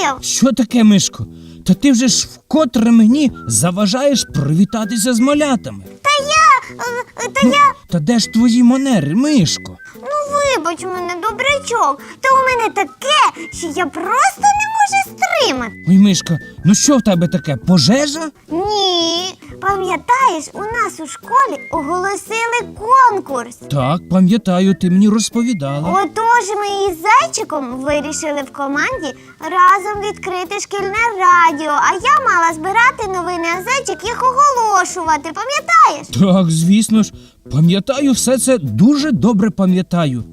бачив. Що таке, Мишко? Та ти вже ж вкотре мені заважаєш привітатися з малятами. Та я, е, е, та я. Та де ж твої манери, Мишко? Ну, вибач мене, добрячок. Та у мене таке, що я просто не можу стримати. Ой, Мишка, ну що в тебе таке? Пожежа? Ні, пам'ятаєш, у нас у школі оголосили конкурс. Так, пам'ятаю, ти мені розповідала. Отож ми із зайчиком вирішили в команді разом відкрити шкільне радіо, а я мала збирати новини, а зайчик їх оголошувати, пам'ятаєш? Так, звісно ж, пам'ятаю все це дуже добре пам'ятаю.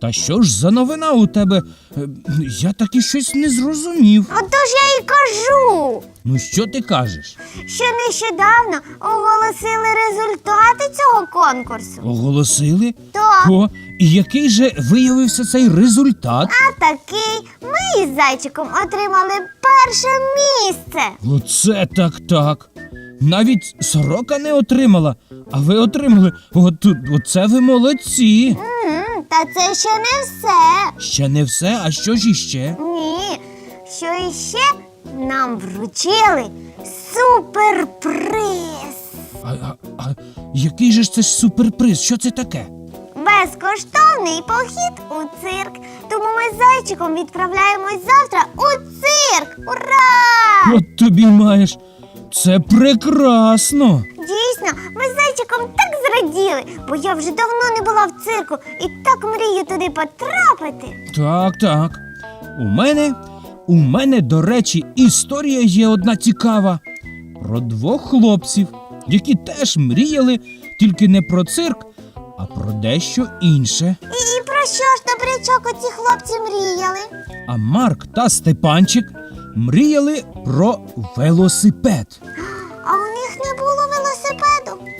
Та що ж за новина у тебе? Е, Я таки щось не зрозумів. Отож я і кажу, Ну що ти кажеш? що нещодавно оголосили результати цього конкурсу. Оголосили? Так. О, і який же виявився цей результат? А такий ми із зайчиком отримали перше місце. Оце так так. Навіть сорока не отримала, а ви отримали. От, оце ви молодці. М, Та це ще не все. Ще не все, а що ж іще? Ні, що іще нам вручили суперприз. А, а, а який же ж це ж суперприз? Що це таке? Безкоштовний похід у цирк. Тому ми з зайчиком відправляємось завтра у цирк. Ура! От тобі маєш. Це прекрасно. Дійсно, ми з зайчиком так зраділи, бо я вже давно не була в цирку і так туди потрапити. Так, так. У мене, у мене, до речі, історія є одна цікава про двох хлопців, які теж мріяли тільки не про цирк, а про дещо інше. І, і про що ж добрячок оці хлопці мріяли? А Марк та Степанчик мріяли про велосипед. А у них не було велосипеду.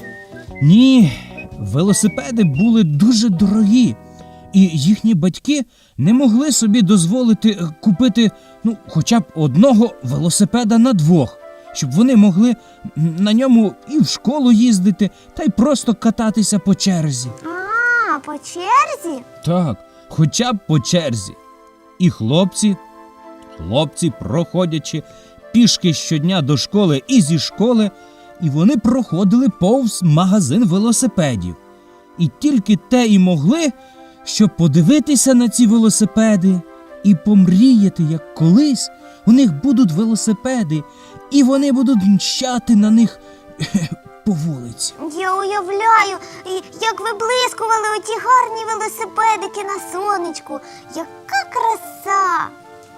Ні, велосипеди були дуже дорогі, і їхні батьки не могли собі дозволити е, купити ну, хоча б одного велосипеда на двох, щоб вони могли на ньому і в школу їздити, та й просто кататися по черзі. А, по черзі? Так, хоча б по черзі. І хлопці, хлопці, проходячи пішки щодня до школи і зі школи, і вони проходили повз магазин велосипедів. І тільки те і могли, щоб подивитися на ці велосипеди і помріяти, як колись у них будуть велосипеди, і вони будуть мчати на них по вулиці. Я уявляю, як виблискували оті гарні велосипедики на сонечку. Яка краса!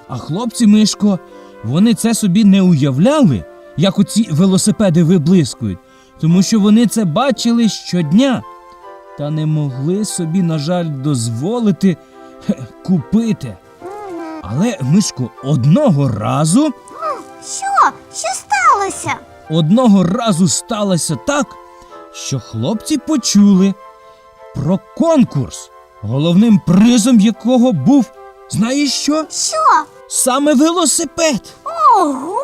А хлопці Мишко, вони це собі не уявляли, як оці велосипеди виблискують, тому що вони це бачили щодня, та не могли собі, на жаль, дозволити купити. Але Мишко, одного разу, Що? Що сталося? одного разу сталося так, що хлопці почули про конкурс, головним призом якого був, знаєш що? Що? Саме велосипед. Ого!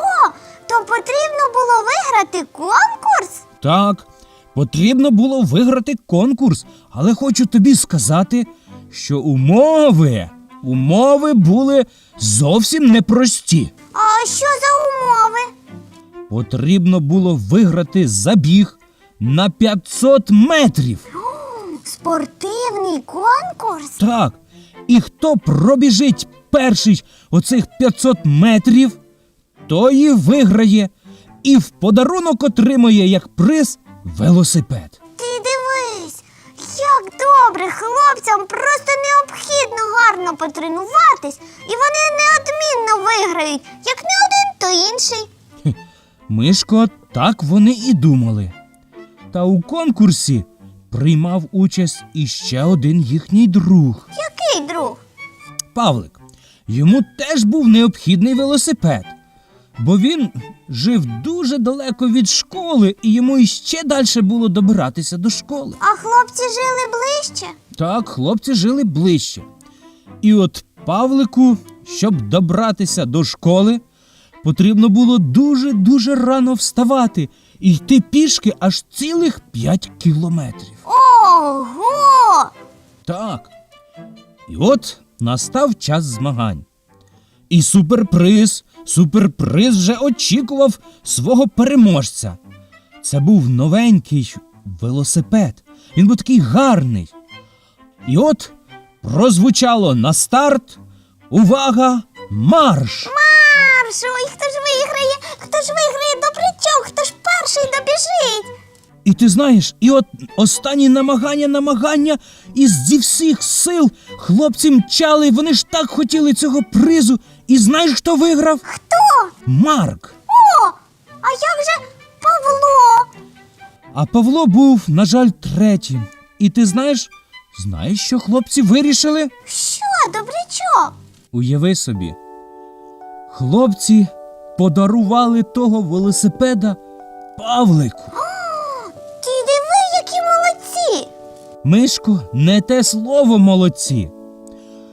То потрібно було виграти конкурс? Так, потрібно було виграти конкурс, але хочу тобі сказати, що умови, умови були зовсім непрості. А що за умови? Потрібно було виграти забіг на 500 метрів. Спортивний конкурс? Так, і хто пробіжить перший оцих 500 метрів, той і виграє, і в подарунок отримує як приз велосипед. Ти дивись, як добре хлопцям просто необхідно гарно потренуватись, і вони неодмінно виграють, як не один, то інший. Мишко, так вони і думали. Та у конкурсі приймав участь іще один їхній друг Який друг? Павлик. Йому теж був необхідний велосипед, бо він жив дуже далеко від школи, і йому іще далі було добиратися до школи. А хлопці жили ближче? Так, хлопці жили ближче. І от Павлику, щоб добратися до школи, потрібно було дуже-дуже рано вставати і йти пішки аж цілих 5 кілометрів. Ого! Так. І от настав час змагань. І суперприз, суперприз вже очікував свого переможця. Це був новенький велосипед. Він був такий гарний. І от прозвучало на старт. Увага! Марш! Маршу, і хто ж виграє? Хто ж виграє добрячок? Хто ж перший добіжить? І ти знаєш, і от останні намагання, намагання, і зі всіх сил хлопці мчали, вони ж так хотіли цього призу. І знаєш, хто виграв? Хто? Марк. О, а як же Павло? А Павло був, на жаль, третім. І ти знаєш, знаєш, що хлопці вирішили? Що, добрячок? Уяви собі, хлопці подарували того велосипеда Павлику. Ти диви, які молодці! Мишко, не те слово молодці.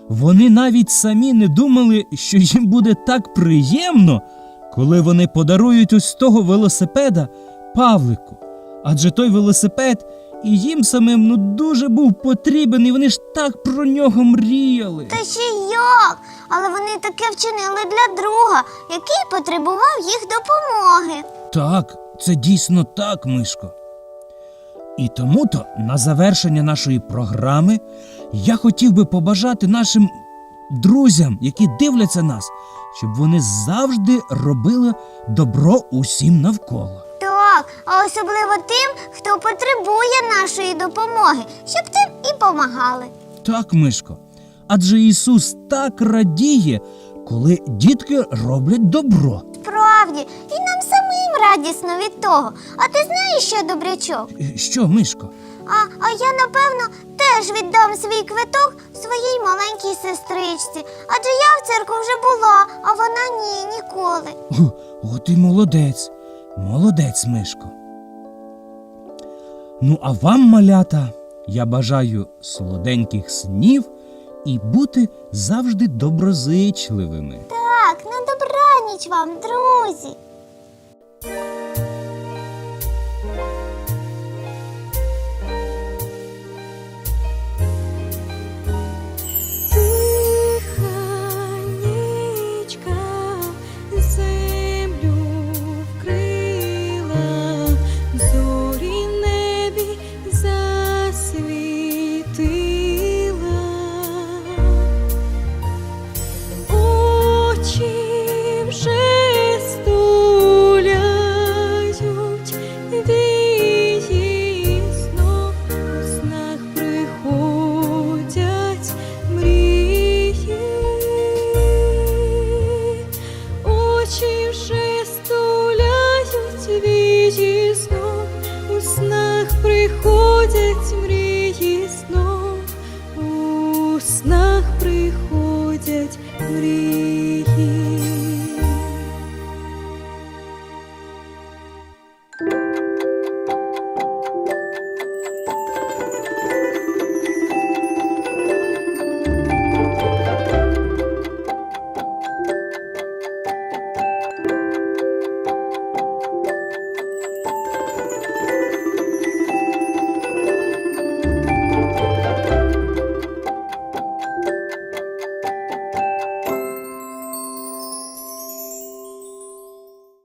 Вони навіть самі не думали, що їм буде так приємно, коли вони подарують ось того велосипеда Павлику. Адже той велосипед і їм самим ну дуже був потрібен, і вони ж так про нього мріяли. Та ще як? Але вони таке вчинили для друга, який потребував їх допомоги. Так, це дійсно так, Мишко. І тому-то на завершення нашої програми я хотів би побажати нашим друзям, які дивляться нас, щоб вони завжди робили добро усім навколо. Так, а особливо тим, хто потребує нашої допомоги, щоб тим і помагали. Так, Мишко. Адже Ісус так радіє, коли дітки роблять добро. Справді, і нам самим радісно від того. А ти знаєш що, добрячок? Е, Що, Мишко? А, а я, напевно, теж віддам свій квиток своїй маленькій сестричці. Адже я в церкву вже була, а вона ні, ніколи. О, і молодець, молодець, Мишко. Ну, а вам, малята, я бажаю солоденьких снів і бути завжди доброзичливими. Так, на добраніч вам, друзі. 우리 힘